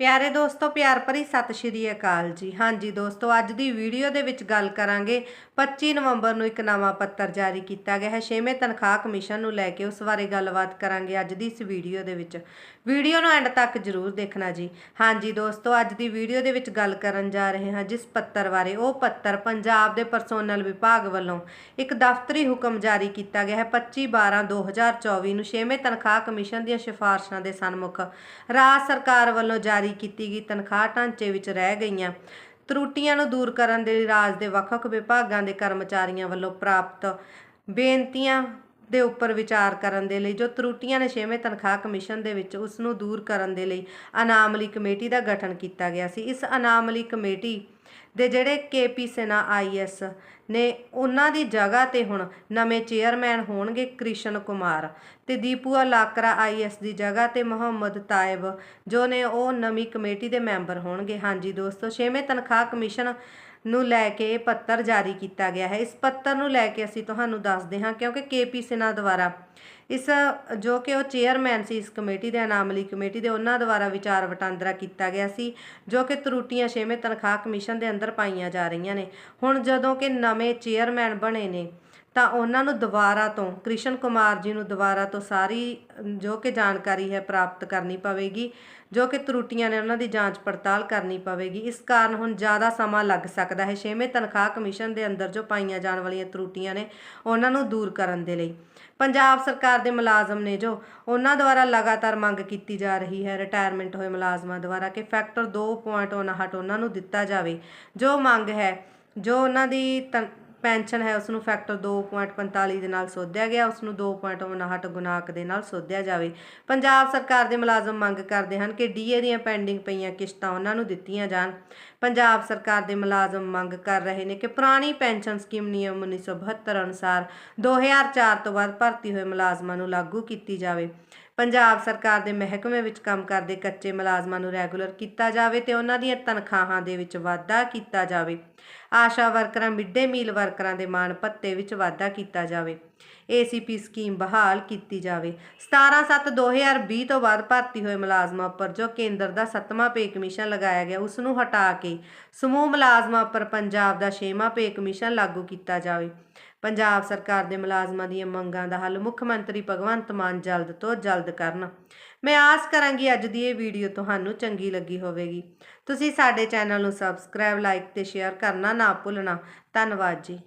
ਪਿਆਰੇ ਦੋਸਤੋ, ਪਿਆਰ ਭਰੀ ਸਤਿ ਸ਼੍ਰੀ ਅਕਾਲ ਜੀ। ਹਾਂਜੀ ਦੋਸਤੋ, ਅੱਜ ਦੀ ਵੀਡੀਓ ਦੇ ਵਿੱਚ ਗੱਲ ਕਰਾਂਗੇ 25 ਨਵੰਬਰ ਨੂੰ ਇੱਕ ਨਵਾਂ ਪੱਤਰ ਜਾਰੀ ਕੀਤਾ ਗਿਆ ਹੈ। ਛੇਵੇਂ ਤਨਖਾਹ ਕਮਿਸ਼ਨ ਨੂੰ ਲੈ ਕੇ ਉਸ ਬਾਰੇ ਗੱਲਬਾਤ ਕਰਾਂਗੇ ਅੱਜ ਦੀ ਇਸ ਵੀਡੀਓ ਦੇ ਵਿੱਚ। ਵੀਡੀਓ ਨੂੰ ਐਂਡ ਤੱਕ ਜਰੂਰ ਦੇਖਣਾ ਜੀ। ਹਾਂਜੀ ਦੋਸਤੋ, ਅੱਜ ਦੀ ਵੀਡੀਓ ਦੇ ਵਿੱਚ ਗੱਲ ਕਰਨ ਜਾ ਰਹੇ ਹਾਂ, ਜਿਸ ਪੱਤਰ ਬਾਰੇ। ਉਹ ਪੱਤਰ ਪੰਜਾਬ ਦੇ ਪਰਸੋਨਲ ਵਿਭਾਗ ਵੱਲੋਂ ਇੱਕ ਦਫ਼ਤਰੀ ਹੁਕਮ ਜਾਰੀ ਕੀਤਾ ਗਿਆ ਹੈ 25 12 2024 ਨੂੰ। ਛੇਵੇਂ ਤਨਖਾਹ ਕਮਿਸ਼ਨ ਦੀਆਂ ਸਿਫਾਰਸ਼ਾਂ ਦੇ ਸਨਮੁਖ ਰਾਜ ਸਰਕਾਰ ਵੱਲੋਂ ਜਾਰੀ ਕੀਤੀ ਗਈ, ਤਨਖਾਹ ਢਾਂਚੇ ਵਿੱਚ ਰਹਿ ਗਈਆਂ। ਤਰੁੱਟੀਆਂ ਨੂੰ ਦੂਰ ਕਰਨ ਦੇ ਲਈ ਰਾਜ ਦੇ ਵੱਖ-ਵੱਖ ਵਿਭਾਗਾਂ ਦੇ ਕਰਮਚਾਰੀਆਂ ਵੱਲੋਂ ਪ੍ਰਾਪਤ ਬੇਨਤੀਆਂ ਦੇ ਉੱਪਰ ਵਿਚਾਰ ਕਰਨ ਦੇ ਲਈ, ਜੋ ਤਰੁੱਟੀਆਂ ਨੇ ਛੇਵੇਂ ਤਨਖਾਹ ਕਮਿਸ਼ਨ ਦੇ ਵਿੱਚ ਉਸ ਨੂੰ ਦੂਰ ਕਰਨ ਦੇ ਲਈ ਅਨਾਮਲੀ ਕਮੇਟੀ ਦਾ ਗਠਨ ਕੀਤਾ ਗਿਆ ਸੀ। ਇਸ ਅਨਾਮਲੀ ਕਮੇਟੀ ਦੇ ਜਿਹੜੇ ਕੇਪੀ ਸਿਨਾ ਆਈਐਸ ਨੇ ਉਹਨਾਂ ਦੀ ਜਗ੍ਹਾ ਤੇ ਹੁਣ ਨਵੇਂ ਚੇਅਰਮੈਨ ਹੋਣਗੇ ਕ੍ਰਿਸ਼ਨ ਕੁਮਾਰ ਤੇ ਦੀਪੂਆ ਲਾਕਰਾ ਆਈਐਸ ਦੀ ਜਗ੍ਹਾ ਤੇ ਮੁਹੰਮਦ ਤਾਇਬ, ਜੋ ਨੇ ਉਹ ਨਵੀਂ ਕਮੇਟੀ ਦੇ ਮੈਂਬਰ ਹੋਣਗੇ। ਹਾਂਜੀ ਦੋਸਤੋ, ਛੇਵੇਂ ਤਨਖਾਹ ਕਮਿਸ਼ਨ ਨੂੰ ਲੈ ਕੇ ਇਹ ਪੱਤਰ ਜਾਰੀ ਕੀਤਾ ਗਿਆ ਹੈ। ਇਸ ਪੱਤਰ ਨੂੰ ਲੈ ਕੇ ਅਸੀਂ ਤੁਹਾਨੂੰ ਦੱਸਦੇ ਹਾਂ ਕਿਉਂਕਿ ਕੇਪੀ ਸਿਨਾ ਦੁਆਰਾ ਇਸ, ਜੋ ਕਿ ਉਹ ਚੇਅਰਮੈਨ ਸੀ ਇਸ ਕਮੇਟੀ ਦੇ, ਅਨਾਮਲੀ ਕਮੇਟੀ ਦੇ, ਉਹਨਾਂ ਦੁਆਰਾ ਵਿਚਾਰ ਵਟਾਂਦਰਾ ਕੀਤਾ ਗਿਆ ਸੀ, ਜੋ ਕਿ ਤਰੁੱਟੀਆਂ ਛੇਵੇਂ ਤਨਖਾਹ ਕਮਿਸ਼ਨ ਦੇ ਅੰਦਰ ਪਾਈਆਂ ਜਾ ਰਹੀਆਂ ਨੇ। ਹੁਣ ਜਦੋਂ ਕਿ ਨਵੇਂ ਚੇਅਰਮੈਨ ਬਣੇ ਨੇ ਤਾਂ ਉਹਨਾਂ ਨੂੰ ਦੁਬਾਰਾ ਤੋਂ, ਕ੍ਰਿਸ਼ਨ ਕੁਮਾਰ ਜੀ ਨੂੰ ਦੁਬਾਰਾ ਤੋਂ ਸਾਰੀ ਜੋ ਕਿ ਜਾਣਕਾਰੀ ਹੈ ਪ੍ਰਾਪਤ ਕਰਨੀ ਪਵੇਗੀ, ਜੋ ਕਿ ਤਰੁੱਟੀਆਂ ਨੇ ਉਹਨਾਂ ਦੀ ਜਾਂਚ ਪੜਤਾਲ ਕਰਨੀ ਪਵੇਗੀ। ਇਸ ਕਾਰਨ ਹੁਣ ਜ਼ਿਆਦਾ ਸਮਾਂ ਲੱਗ ਸਕਦਾ ਹੈ। ਛੇਵੇਂ ਤਨਖਾਹ ਕਮਿਸ਼ਨ ਦੇ ਅੰਦਰ ਜੋ ਪਾਈਆਂ ਜਾਣ ਵਾਲੀਆਂ ਤਰੁੱਟੀਆਂ ਨੇ, ਉਹਨਾਂ ਨੂੰ ਦੂਰ ਕਰਨ ਦੇ ਲਈ। ਪੰਜਾਬ ਸਰਕਾਰ ਦੇ ਮੁਲਾਜ਼ਮ ਨੇ ਜੋ ਉਹਨਾਂ ਦੁਆਰਾ ਲਗਾਤਾਰ ਮੰਗ ਕੀਤੀ ਜਾ ਰਹੀ ਹੈ ਰਿਟਾਇਰਮੈਂਟ ਹੋਏ ਮੁਲਾਜ਼ਮਾਂ ਦੁਆਰਾ ਕਿ ਫੈਕਟਰ 2.59 ਉਹਨਾਂ ਨੂੰ ਦਿੱਤਾ ਜਾਵੇ। ਜੋ ਮੰਗ ਹੈ, ਜੋ ਉਹਨਾਂ ਦੀ ਤਨ- ਪੈਨਸ਼ਨ ਹੈ ਉਸ ਨੂੰ ਫੈਕਟਰ 2.45 ਦੇ ਨਾਲ ਸੋਧਿਆ ਗਿਆ ਉਸ ਨੂੰ 2.59 ਗੁਣਾਕ ਦੇ ਨਾਲ ਸੋਧਿਆ ਜਾਵੇ। ਪੰਜਾਬ ਸਰਕਾਰ ਦੇ ਮੁਲਾਜ਼ਮ ਮੰਗ ਕਰਦੇ ਹਨ ਕਿ ਡੀਏ ਦੀਆਂ ਪੈਂਡਿੰਗ ਪਈਆਂ ਕਿਸ਼ਤਾਂ ਉਹਨਾਂ ਨੂੰ ਦਿੱਤੀਆਂ ਜਾਣ। ਪੰਜਾਬ ਸਰਕਾਰ ਦੇ ਮੁਲਾਜ਼ਮ ਮੰਗ ਕਰ ਰਹੇ ਨੇ ਕਿ ਪੁਰਾਣੀ ਪੈਨਸ਼ਨ ਸਕੀਮ ਨਿਯਮ 1972 ਅਨੁਸਾਰ 2004 ਤੋਂ ਬਾਅਦ ਭਰਤੀ ਹੋਏ ਮੁਲਾਜ਼ਮਾਂ ਨੂੰ ਲਾਗੂ ਕੀਤੀ ਜਾਵੇ। ਪੰਜਾਬ ਸਰਕਾਰ ਦੇ ਮਹਿਕਮੇ ਵਿੱਚ ਕੰਮ ਕਰਦੇ ਕੱਚੇ ਮੁਲਾਜ਼ਮਾਂ ਨੂੰ ਰੈਗੂਲਰ ਕੀਤਾ ਜਾਵੇ ਤੇ ਉਹਨਾਂ ਦੀਆਂ ਤਨਖਾਹਾਂ ਦੇ ਵਿੱਚ ਵਾਧਾ ਕੀਤਾ ਜਾਵੇ। ਆਸ਼ਾ ਵਰਕਰਾਂ ਮਿੱਡੇ ਮੀਲ ਵਰਕਰਾਂ ਦੇ ਮਾਣ ਭੱਤੇ ਵਿੱਚ ਵਾਧਾ ਕੀਤਾ ਜਾਵੇ। ਏਸੀਪੀ ਸਕੀਮ ਬਹਾਲ ਕੀਤੀ ਜਾਵੇ। 17/7/2020 ਤੋਂ ਬਾਅਦ ਭਰਤੀ ਹੋਏ ਮੁਲਾਜ਼ਮਾਂ ਉੱਪਰ ਜੋ ਕੇਂਦਰ ਦਾ 7ਵਾਂ ਪੇ ਕਮਿਸ਼ਨ ਲਗਾਇਆ ਗਿਆ, ਉਸ ਨੂੰ ਹਟਾ ਕੇ ਸਮੂਹ ਮੁਲਾਜ਼ਮਾਂ ਉੱਪਰ ਪੰਜਾਬ ਦਾ 6ਵਾਂ ਪੇ ਕਮਿਸ਼ਨ ਲਾਗੂ ਕੀਤਾ ਜਾਵੇ। ਪੰਜਾਬ ਸਰਕਾਰ ਦੇ ਮੁਲਾਜ਼ਮਾਂ ਦੀਆਂ ਮੰਗਾਂ ਦਾ ਹੱਲ ਮੁੱਖ ਮੰਤਰੀ ਭਗਵੰਤ ਮਾਨ ਜਲਦ ਤੋਂ ਜਲਦ ਕਰਨ। ਮੈਂ ਆਸ ਕਰਾਂਗੀ ਅੱਜ ਦੀ ਇਹ ਵੀਡੀਓ ਤੁਹਾਨੂੰ ਚੰਗੀ ਲੱਗੀ ਹੋਵੇਗੀ। ਤੁਸੀਂ ਸਾਡੇ ਚੈਨਲ ਨੂੰ ਸਬਸਕ੍ਰਾਈਬ, ਲਾਈਕ ਤੇ ਸ਼ੇਅਰ ਕਰਨਾ ਨਾ ਭੁੱਲਣਾ। ਧੰਨਵਾਦ ਜੀ।